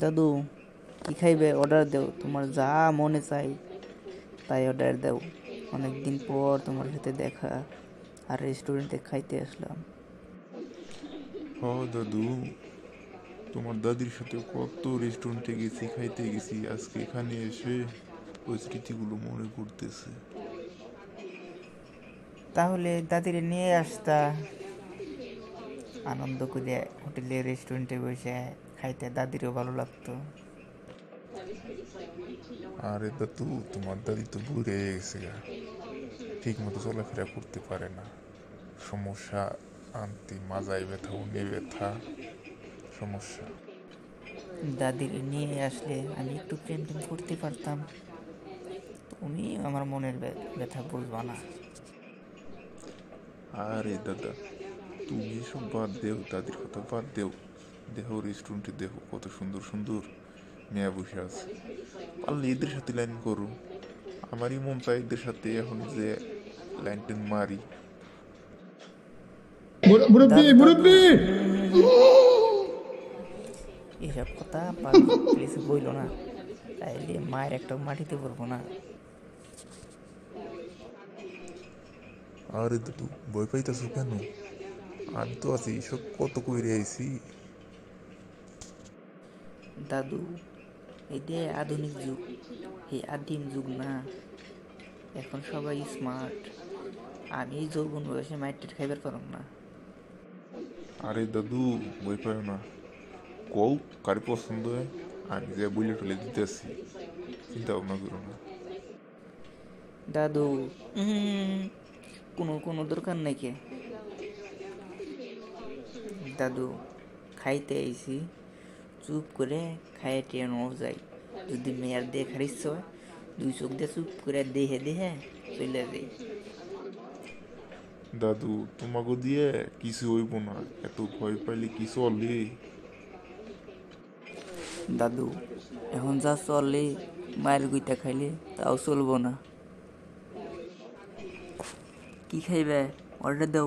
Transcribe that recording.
দাদু কি খাইবে? অর্ডার দেও। তোমার যা মনে চাই তাই অর্ডার দাও। অনেকদিন পর তোমার সাথে দেখা আর রেস্টুরেন্টে খাইতে আসলাম। হ দাদু তোমার দাদির সাথে কত রেস্টুরেন্টে গেছি খাইতে গেছি। আজকে এখানে এসে ওই স্মৃতিগুলো মনে পড়তেছে। তাহলে দাদিরে নিয়ে আসতা। আনন্দ করে হোটেলে রেস্টুরেন্টে বসে। খাইতে দাদিরও ভালো লাগতো। আরে দাদু তোমার দাদি তো বুড়ে গেছে গা। ঠিক মতো চলাফেরা করতে পারে না। সমস্যা আনতে মাজায় ব্যথা উনি ব্যথা সমস্যা। দাদির নিয়ে আসলে আমি একটু প্রেম টেম করতে পারতাম। উনি আমার মনের ব্যথা বুঝবা না। আরে দাদা তুমি এসব বাদ দেও দাদির কথা বাদ দেও। দেহ রেস্টুরেন্টে দেখো কত সুন্দর সুন্দর মেয়া বসে আছে। পারলে এদের সাথে লাইন করো আমারই মন চাই এদের সাথে এখন যে লাইন টেন মারি। এসব কথা প্লিজ বইল না। তাইলে মায়ের একটা মাটিতে পড়ব না। আরে দাদু ভয় পাইতেছো কেন? আমি তো আছি সব কত কইরে আইছি। দাদু এটা আধুনিক যুগ এই আদিম যুগ না এখন সবাই স্মার্ট আমি যৌবন বয়সে মাইটের খাইবার পারম না। আরে দাদু ভয় পাও না। কও কারি পছন্দ হয় আমি যে বইলে টলে দিতেছি চিন্তা ভাবনা করো না। দাদু কোনো কোনো দরকার নাই কে? দাদু খাইতে আইছি। চুপ করে খাইয়ে টেন যায়। যদি মেয়ার দিয়ে খারিস হয় দুই চোখ দিয়ে চুপ করে দেহে দেহে চলে যাই দাদু তোমাকে দিয়ে কিছু হইব না এত ভয় পাইলে কি চলে? দাদু এখন যা চলে মায়ের গুইটা খাইলে তাও চলবো না। কি খাইবে? অর্ডার দাও।